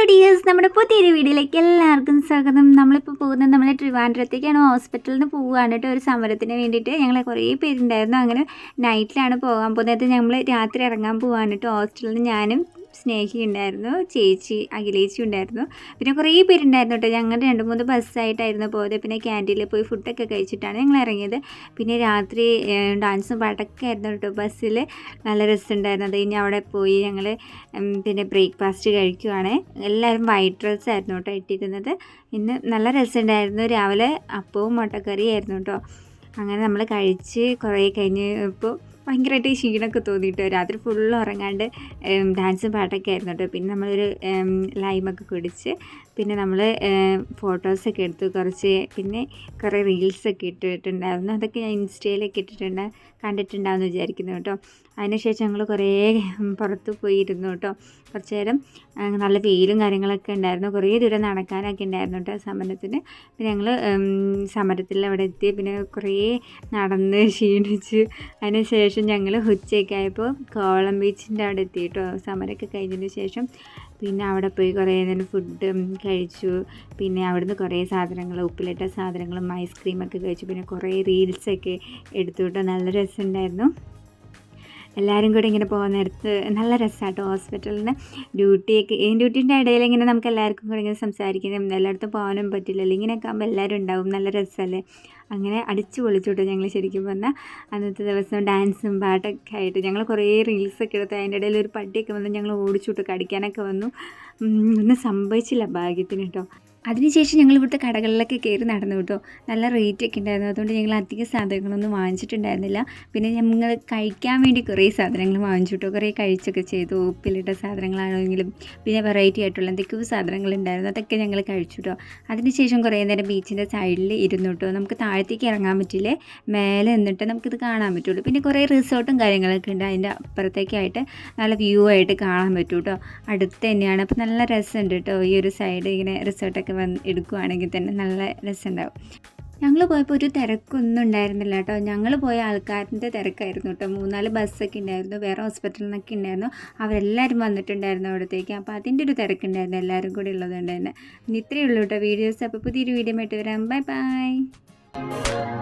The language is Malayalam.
ഹലോ ഡിയേഴ്സ് നമ്മുടെ പുതിയൊരു വീഡിയോയിലേക്ക് എല്ലാവർക്കും സ്വാഗതം. നമ്മളിപ്പോൾ പോകുന്നത് നമ്മൾ ട്രിവാൻഡ്രത്തേക്കാണ്. ഹോസ്പിറ്റലിൽ നിന്ന് പോവുകയാണ് കേട്ടോ. ഒരു സമരത്തിന് വേണ്ടിയിട്ട് ഞങ്ങളെ കുറേ പേരുണ്ടായിരുന്നു. അങ്ങനെ നൈറ്റിലാണ് പോകാൻ പോകുന്നത്. നമ്മൾ രാത്രി ഇറങ്ങാൻ പോവാണ് കേട്ടോ. ഹോസ്റ്റലിൽ നിന്ന് ഞാനും സ്നേഹി ഉണ്ടായിരുന്നു ചേച്ചി അഖിലേച്ചി ഉണ്ടായിരുന്നു പിന്നെ കുറേ പേരുണ്ടായിരുന്നു കേട്ടോ. ഞങ്ങൾ രണ്ട് മൂന്ന് ബസ്സായിട്ടായിരുന്നു പോയത്. പിന്നെ ക്യാന്റീനിൽ പോയി ഫുഡൊക്കെ കഴിച്ചിട്ടാണ് ഞങ്ങൾ ഇറങ്ങിയത്. പിന്നെ രാത്രി ഡാൻസും പാട്ടൊക്കെ ആയിരുന്നു കേട്ടോ ബസ്സിൽ. നല്ല രസമുണ്ടായിരുന്നു. അത് കഴിഞ്ഞ് അവിടെ പോയി ഞങ്ങൾ പിന്നെ ബ്രേക്ക്ഫാസ്റ്റ് കഴിക്കുവാണ്. എല്ലാവരും വൈറ്റ് ഡ്രസ് ആയിരുന്നു കേട്ടോ ഇട്ടിരുന്നത്. ഇന്ന് നല്ല രസമുണ്ടായിരുന്നു. രാവിലെ അപ്പവും മുട്ടക്കറിയായിരുന്നു കേട്ടോ. അങ്ങനെ നമ്മൾ കഴിച്ച് കുറേ കഴിഞ്ഞ് ഇപ്പോൾ ഭയങ്കരമായിട്ട് ക്ഷീണമൊക്കെ തോന്നിയിട്ട് രാത്രി ഫുൾ ഉറങ്ങാണ്ട് ഡാൻസും പാട്ടൊക്കെ ആയിരുന്നു കേട്ടോ. പിന്നെ നമ്മളൊരു ലൈമൊക്കെ കുടിച്ച് പിന്നെ നമ്മൾ ഫോട്ടോസൊക്കെ എടുത്തു കുറച്ച് പിന്നെ കുറേ റീൽസൊക്കെ ഇട്ടിട്ടുണ്ടായിരുന്നു. അതൊക്കെ ഞാൻ ഇൻസ്റ്റയിലൊക്കെ ഇട്ടിട്ടുണ്ട് കണ്ടിട്ടുണ്ടാവുമെന്ന് വിചാരിക്കുന്നു കേട്ടോ. അതിനുശേഷം ഞങ്ങൾ കുറേ പുറത്ത് പോയിരുന്നു കേട്ടോ. കുറച്ച് നേരം നല്ല വെയിലും കാര്യങ്ങളൊക്കെ ഉണ്ടായിരുന്നു. കുറേ ദൂരം നടക്കാനൊക്കെ ഉണ്ടായിരുന്നു കേട്ടോ സമരത്തിന്. പിന്നെ ഞങ്ങൾ സമരത്തിൽ അവിടെ എത്തി. പിന്നെ കുറേ നടന്ന് ക്ഷീണിച്ച്. അതിന് ശേഷം ഞങ്ങൾ ഉച്ചയൊക്കെ ആയപ്പോൾ കോവളം ബീച്ചിന്റെ അവിടെ എത്തി കേട്ടോ സമരമൊക്കെ കഴിഞ്ഞതിന് ശേഷം പിന്നെ അവിടെ പോയി കുറേ നേരം ഫുഡ് കഴിച്ചു. പിന്നെ അവിടുന്ന് കുറേ സാധനങ്ങൾ ഉപ്പിലിട്ട സാധനങ്ങളും ഐസ്ക്രീമൊക്കെ കഴിച്ചു. പിന്നെ കുറേ റീൽസൊക്കെ എടുത്തു നല്ല രസമുണ്ടായിരുന്നു. എല്ലാവരും കൂടി ഇങ്ങനെ പോകുന്ന നേരത്ത് നല്ല രസമാട്ടോ ഹോസ്പിറ്റലിന്. ഡ്യൂട്ടിയൊക്കെ ഈ ഡ്യൂട്ടീന്റെ ഇടയിൽ ഇങ്ങനെ നമുക്ക് എല്ലാവർക്കും കൂടി ഇങ്ങനെ സംസാരിക്കാനും എല്ലായിടത്തും പോകാനും പറ്റില്ലല്ലോ. ഇങ്ങനെയൊക്കെ ആകുമ്പോൾ എല്ലാവരും ഉണ്ടാവും നല്ല രസമല്ലേ? അങ്ങനെ അടിച്ചു പൊളിച്ചുട്ടോ ഞങ്ങൾ ശരിക്കും പറഞ്ഞാൽ അന്നത്തെ ദിവസം ഡാൻസും പാട്ടൊക്കെ ആയിട്ട് ഞങ്ങൾ കുറേ റീൽസൊക്കെ എടുത്ത് അതിന്റെ ഇടയിൽ ഒരു പട്ടിയൊക്കെ വന്ന് ഞങ്ങൾ ഓടിച്ചുവിട്ട് കടിക്കാനൊക്കെ വന്നു. ഒന്നും സംഭവിച്ചില്ല ഭാഗ്യത്തിന് കേട്ടോ. അതിനുശേഷം ഞങ്ങൾ ഇവിടുത്തെ കടകളിലൊക്കെ കയറി നടന്നു കേട്ടോ. നല്ല റേറ്റ് ഒക്കെ ഉണ്ടായിരുന്നു. അതുകൊണ്ട് ഞങ്ങൾ അധികം സാധനങ്ങളൊന്നും വാങ്ങിച്ചിട്ടുണ്ടായിരുന്നില്ല. പിന്നെ ഞങ്ങൾ കഴിക്കാൻ വേണ്ടി കുറേ സാധനങ്ങൾ വാങ്ങിച്ചു കേട്ടോ. കുറേ കഴിച്ചൊക്കെ ചെയ്തു. ഉപ്പിലിട്ട സാധനങ്ങളാണെങ്കിലും പിന്നെ വെറൈറ്റി ആയിട്ടുള്ള എന്തൊക്കെയോ സാധനങ്ങൾ ഉണ്ടായിരുന്നു. അതൊക്കെ ഞങ്ങൾ കഴിച്ചു കേട്ടോ. അതിനുശേഷം കുറേ നേരം ബീച്ചിന്റെ സൈഡിൽ ഇരുന്നു കേട്ടോ. നമുക്ക് താഴത്തേക്ക് ഇറങ്ങാൻ പറ്റില്ലേ? മേലെ നിന്നിട്ട് നമുക്കിത് കാണാൻ പറ്റുള്ളൂ. പിന്നെ കുറേ റിസോർട്ടും കാര്യങ്ങളൊക്കെ ഉണ്ട്. അതിന്റെ അപ്പുറത്തേക്കായിട്ട് നല്ല വ്യൂ ആയിട്ട് കാണാൻ പറ്റും കേട്ടോ. അടുത്ത് തന്നെയാണ്. അപ്പോൾ നല്ല രസമുണ്ട് കേട്ടോ ഈ ഒരു സൈഡ് ഇങ്ങനെ റിസോർട്ടൊക്കെ വന്ന് എടുക്കുവാണെങ്കിൽ തന്നെ നല്ല രസമുണ്ടാവും. ഞങ്ങൾ പോയപ്പോൾ ഒരു തിരക്കൊന്നും ഉണ്ടായിരുന്നില്ല കേട്ടോ. ഞങ്ങൾ പോയ ആൾക്കാരിന്റെ തിരക്കായിരുന്നു കേട്ടോ. മൂന്നാൽ ബസ്സൊക്കെ ഉണ്ടായിരുന്നു വേറെ ഹോസ്പിറ്റലിൽ നിന്നൊക്കെ ഉണ്ടായിരുന്നു. അവരെല്ലാവരും വന്നിട്ടുണ്ടായിരുന്നു അവിടത്തേക്ക്. അപ്പോൾ അതിന്റെ ഒരു തിരക്കുണ്ടായിരുന്നു എല്ലാവരും കൂടി ഉള്ളതുകൊണ്ട് തന്നെ. ഇത്രയേ ഉള്ളൂ കേട്ടോ വീഡിയോസ്. അപ്പോൾ പുതിയൊരു വീഡിയോ ആയിട്ട് വരാം. Bye bye.